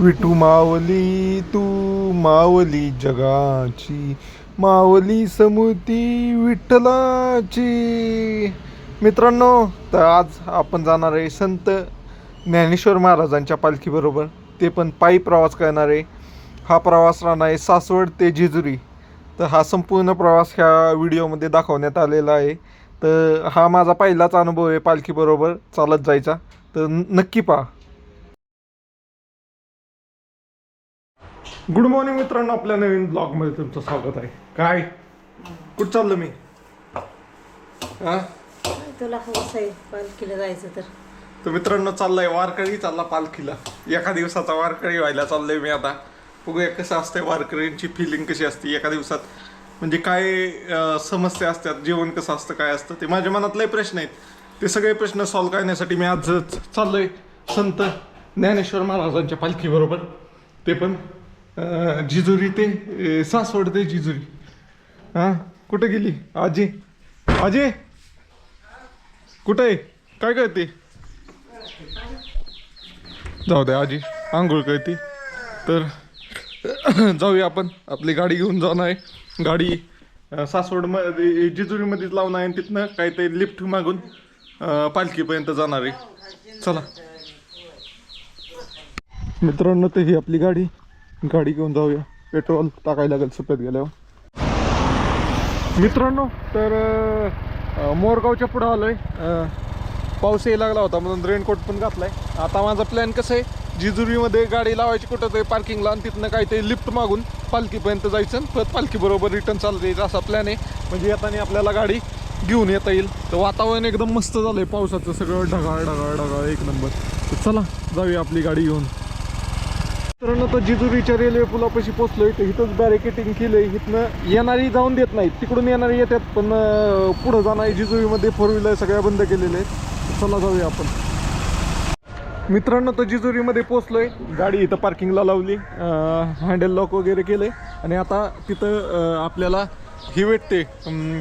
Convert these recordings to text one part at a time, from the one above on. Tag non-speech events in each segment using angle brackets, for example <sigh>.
विठू मावली तू मावली जगाची मावली समुती विठ्ठलाची. मित्रांनो तर आज आपण जाणार आहे संत ज्ञानेश्वर महाराजांच्या पालखीबरोबर. ते पण पायी प्रवास करणार आहे. हा प्रवास राहणार आहे सासवड ते जेजुरी. तर हा संपूर्ण प्रवास ह्या व्हिडिओमध्ये दाखवण्यात आलेला आहे. तर हा माझा पहिलाच अनुभव आहे पालखीबरोबर चालत जायचा. तर नक्की पहा. गुड मॉर्निंग मित्रांनो. आपल्या नवीन ब्लॉगमध्ये तुमचं स्वागत आहे. काय? कुठं चाललं मी? हा? तुला आहे पालखीला जायचं तर. तर मित्रांनो चाललाय वारकरी चालला पालखीला. एका दिवसाचा वारकरी व्हायला चाललोय मी आता. बघूया कसं असतंय वारकरींची फिलिंग कशी असते एका दिवसात. म्हणजे काय अं, समस्या असतात जेवण कसं असतं काय असतं ते माझ्या मनात लय प्रश्न आहेत. ते सगळे प्रश्न सॉल्व्ह करण्यासाठी मी आज चाललोय संत ज्ञानेश्वर महाराजांच्या पालखीबरोबर. ते पण जिजुरी ते सासवड ते जिजुरी. हा? कुठे गेली? आजी? आजी? कुठं आहे? काय करते? जाऊ दे आजी. आंघोळ करते. तर <coughs> जाऊया आपण. आपली गाडी घेऊन जाणार आहे. गाडी सासवडमध्ये जिजुरीमध्येच लावणार आहे. आणि तिथनं काहीतरी लिफ्ट मागून पालखीपर्यंत जाणार आहे. चला. मित्रांनो तर ही आपली गाडी. गाडी घेऊन जाऊया. पेट्रोल टाकायला लागेल सफेद गेल्यावर. मित्रांनो तर मोरगावच्या पुढं आलोय. आहे पाऊस यायला लागला होता म्हणून रेनकोट पण घातलाय. आता माझा प्लॅन कसं आहे? जिजुरीमध्ये गाडी लावायची कुठं तरी पार्किंगला आणि तिथनं काहीतरी लिफ्ट मागून पालखीपर्यंत जायचं आणि परत पालखीबरोबर रिटर्न चालत यायचं असा प्लॅन आहे. म्हणजे येताना आपल्याला गाडी घेऊन येता येईल. तर वातावरण एकदम मस्त झालं आहे पावसाचं सगळं ढगाळ ढगाळ ढगाळ एक नंबर तर चला जाऊया आपली गाडी घेऊन. मित्रांनो तर जिजुरीच्या रेल्वे पुलापाशी पोचलोय. तर इथंच बॅरिकेटिंग केलंय. इथनं येणारी जाऊन देत नाहीत. तिकडून येणारी येतात पण पुढं जाणारी जिजुरीमध्ये फोर व्हीलर सगळ्या बंद केलेल्या आहेत. चला जाऊया आपण. मित्रांनो तर जिजुरीमध्ये पोचलोय. गाडी इथं पार्किंगला लावली. हँडल लॉक वगैरे केले आणि आता तिथं आपल्याला ही भेटते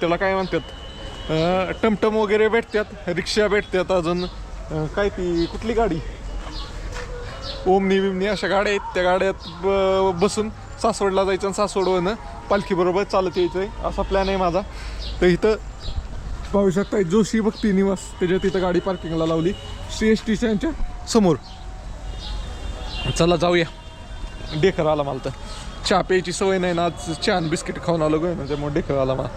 त्याला काय म्हणतात? टमटम वगैरे भेटतात. रिक्षा भेटतात अजून. काय ती कुठली गाडी? ओमनी बिमनी अशा गाड्या आहेत. त्या गाड्यात बसून सासवडला जायचं आणि सासवडवरनं पालखीबरोबर चालत यायचं आहे असा प्लॅन आहे माझा. तर इथं पाहू शकता जोशी भक्ती निवास. त्याच्या तिथं गाडी पार्किंगला लावली. सी एस टी स्टँडच्या समोर. चला जाऊया. डेकर आला मला तर. चहा प्यायची सवय नाही ना. आज चहा बिस्किट खाऊन आलो गं. त्याच्यामुळे डेकर आला मला.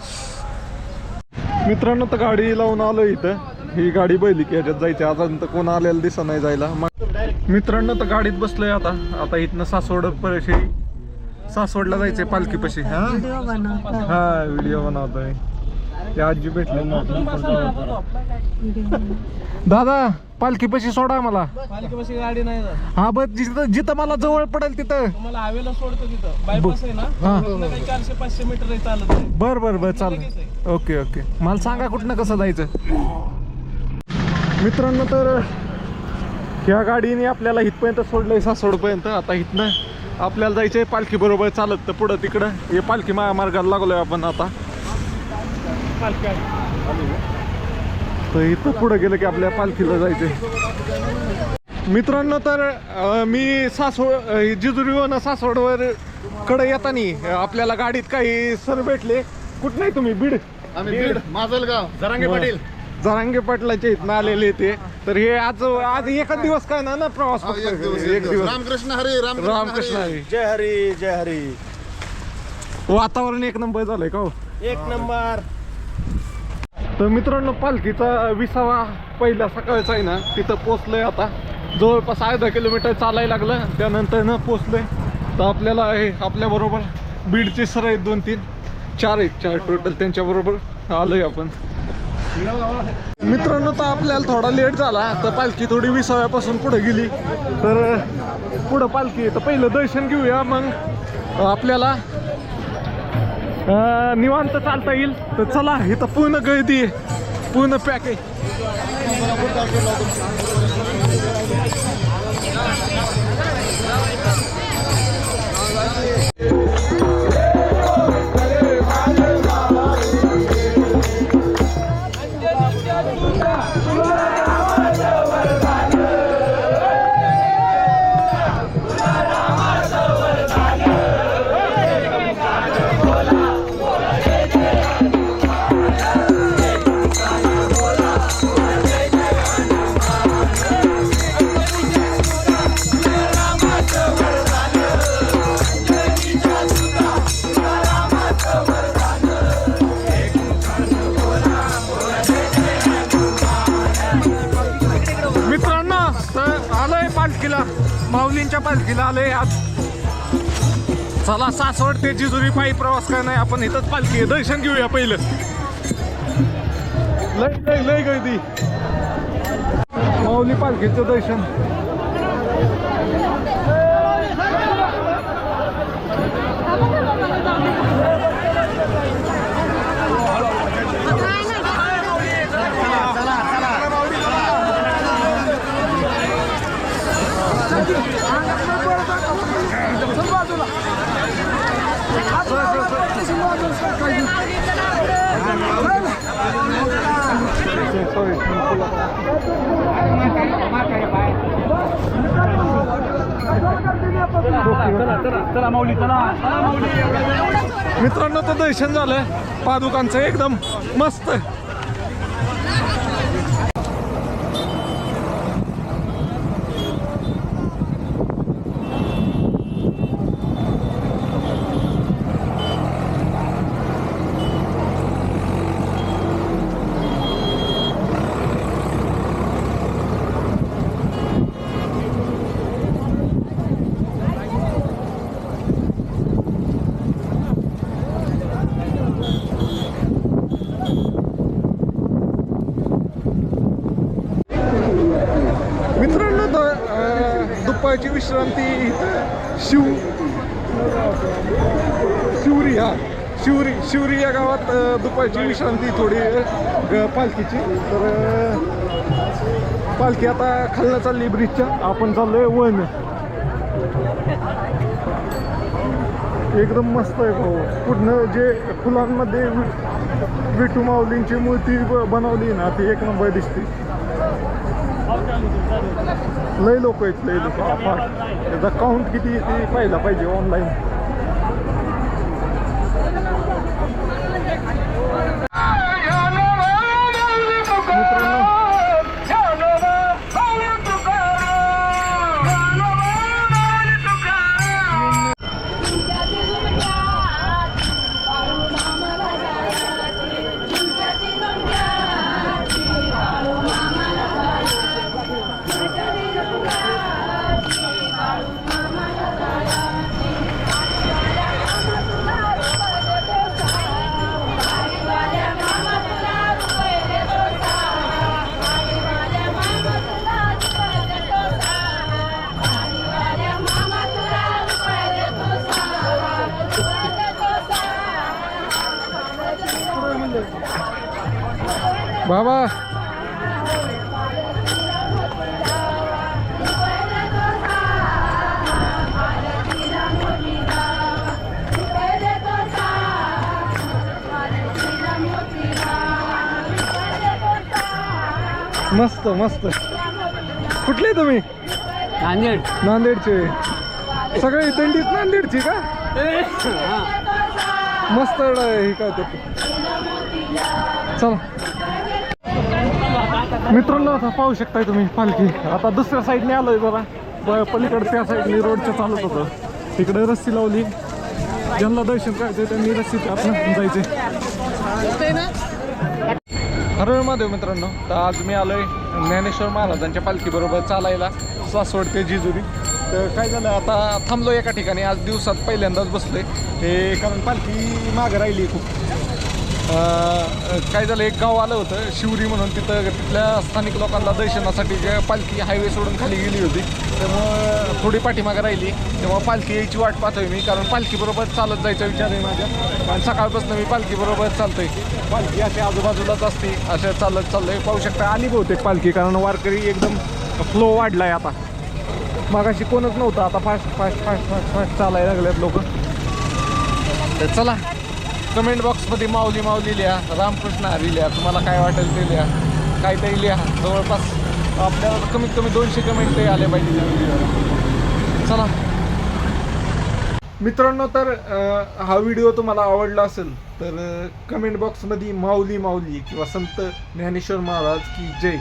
मित्रांनो तर गाडी लावून आलो इथं. ही गाडी बैली की ह्याच्यात जायची. आज कोण आलेलं दिसत नाही जायला. मित्रांनो तर गाडीत बसलोय आता. आता इथनं सासवड पशी सासवडला जायचंय पालखीपाशी हा? हा व्हिडिओ बनवतोय. ते आजी भेटले दादा पालखीपाशी सोडा मला पालिकेपाशी गाडी नाही जात. हा बस जिथं जिथं मला जवळ पडेल तिथं. तुम्हाला हवेला सोडतो तिथं. बायपास आहे ना? हा. तिथनं काही चारशे पाचशे मीटर आहे चालत नाही बर बर बर चालेल. Okay okay. मला सांगा कुठनं कसं जायचं? मित्रांनो तर ह्या गाडीने आपल्याला इथपर्यंत सोडलंय सासवडपर्यंत. आता इथनं आपल्याला जायचंय पालखी बरोबर चालत तर पुढं तिकडं. हे पालखी महामार्गाला लागलोय आपण आता. तर इथं पुढं गेलं की आपल्या पालखीला जायचंय. मित्रांनो तर मी सासवड जेजुरीवरून सासवडवर कडे येताना आपल्याला गाडीत काही सर भेटले. कुठ नाही तुम्ही? बीड? आम्ही बीड माजलगाव. जरांगे पाटील. जरांगे पाटलाच्या इथनं आलेले ते. तर हे आज आज एकच दिवस काय ना ना प्रवास हा, एक दिवस एक दिवस. रामकृष्ण हरी रामकृष्ण हरी. हरी. जय हरी जय हरी. वातावरण एक नंबर झालंय का हो? एक नंबर. तर मित्रांनो पालखीचा विसावा पहिला सकाळचा आहे ना तिथं पोचलोय आता. जवळपास अर्धा किलोमीटर चालायला लागलं त्यानंतर ना पोचलोय तर आपल्याला आहे आपल्याबरोबर बीडचे सर आहेत दोन तीन चार आहेत चार टोटल त्यांच्याबरोबर आलोय आपण. मित्रांनो तर आपल्याला थोडा लेट झाला. तर पालखी थोडी विसाव्यापासून पुढे गेली. तर पुढं पालखी तर पहिलं दर्शन घेऊया. मग आपल्याला निवांत चालता येईल. तर चला इथं पूर्ण गर्दी पूर्ण पॅक आहे. माऊलींच्या पालखीला आलोय आज. चला सासवड ते जिजुरी पायी प्रवास काय नाही आपण इथंच पालखी दर्शन घेऊया पहिलं. लय लय लय गर्दी. माऊली पालखीचं दर्शन. मित्रांनो तर दर्शन झालंय. पादुकांचं एकदम मस्त मित्रांनो द- अं, विश्रांती इथं शिव शिवरी हा शिवरी शिवरी या गावात दुपारची विश्रांती थोडी ग पालखीची. तर पालखी आता खालनं चालली ब्रिजच्या आपण चाललोय वन. एकदम मस्त आहे भाऊ. पूर्ण जे फुलांमध्ये विठू माऊलींची मूर्ती ब- बनवली ना ती एक नंबर दिसते. लय लोक आहेत लय लोक. अफाट त्याचा काउंट किती ते पाहिला पाहिजे ऑनलाईन बाबा. मस्त मस्त. कुठले तुम्ही? नांदेड. नांदेडचे. सगळे दंडीत नांदेडची का? मस्त आहे ही काय ते. चला. मित्रांनो आता पाहू शकताय तुम्ही पालखी. आता दुसऱ्या साईडने आलोय जरा पलीकडे त्या साईडने रोडच्या चालत होतं. तिकडे रस्सी लावली. ज्यांना दर्शन करायचं त्यांनी रस्सी आपण जायचे हर महादेव मित्रांनो तर आज मी आलोय ज्ञानेश्वर महाराजांच्या पालखीबरोबर चालायला सासवड ते जिजुरी. तर काय झालं आता थांबलो एका ठिकाणी. आज दिवसात पहिल्यांदाच बसलोय. हे कारण पालखी मागं राहिली खूप. काय झालं एक गाव आलं होतं शिवरी म्हणून तिथं तिथल्या स्थानिक लोकांना दर्शनासाठी पालखी हायवे सोडून खाली गेली होती त्यामुळं थोडी पाठीमागं राहिली तेव्हा पालखी यायची वाट पाहतोय मी कारण पालखीबरोबर चालत जायचा विचार आहे माझ्या आणि सकाळपासून मी पालखीबरोबर चालतोय. पालखी अशी आजूबाजूलाच असते अशा चालत चाललंय पाहू शकता आली बहुतेक पालखी कारण वारकरी एकदम फ्लो वाढलाय आता. मागाशी कोणच नव्हतं आता fast fast fast fast fast चालायला लागलेत लोक. तर चला कमेंट मध्ये माऊली माऊली लिहा रामकृष्ण हरी लिहा तुम्हाला काय वाटेल ते लिहा. काहीतरी लिहा. जवळपास आपल्याला कमीत कमी दोनशे कमेंट ते आले पाहिजे त्या चला. मित्रांनो तर हा व्हिडिओ तुम्हाला आवडला असेल तर कमेंट बॉक्समध्ये माऊली माऊली किंवा संत ज्ञानेश्वर महाराज की जय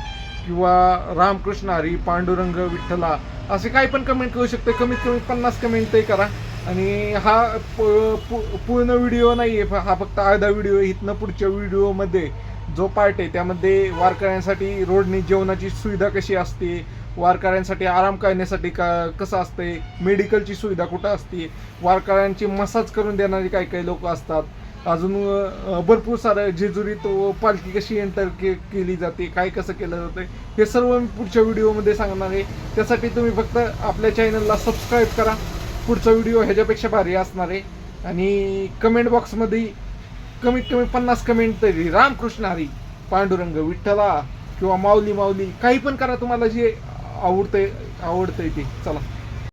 किंवा रामकृष्ण हरी पांडुरंग विठ्ठला असे काही पण कमेंट करू शकते. कमीत कमी पन्नास कमेंट ते करा. आणि हा प- पूर्ण व्हिडिओ नाही आहे हा फक्त अर्धा व्हिडिओ इथनं पुढच्या व्हिडिओमध्ये जो पार्ट आहे त्यामध्ये वारकऱ्यांसाठी रोडनी जेवणाची सुविधा कशी असते? वारकऱ्यांसाठी आराम करण्यासाठी का कसं असते? मेडिकलची सुविधा कुठं असते? वारकऱ्यांची मसाज करून देणारी काही काही लोक असतात? अजून भरपूर सारं जेजुरीत पालखी कशी एंटर के केली जाते? काय कसं केलं जातं? हे सर्व मी पुढच्या व्हिडिओमध्ये सांगणार आहे. त्यासाठी तुम्ही फक्त आपल्या चॅनलला सबस्क्राईब करा. पुढचा व्हिडिओ ह्याच्यापेक्षा भारी असणार आहे. आणि कमेंट बॉक्समध्ये कमीत कमी पन्नास कमेंट तरी. रामकृष्ण हरी पांडुरंग विठ्ठला किंवा माऊली माऊली काही पण करा तुम्हाला जे आवडतंय आवडतंय ते. चला.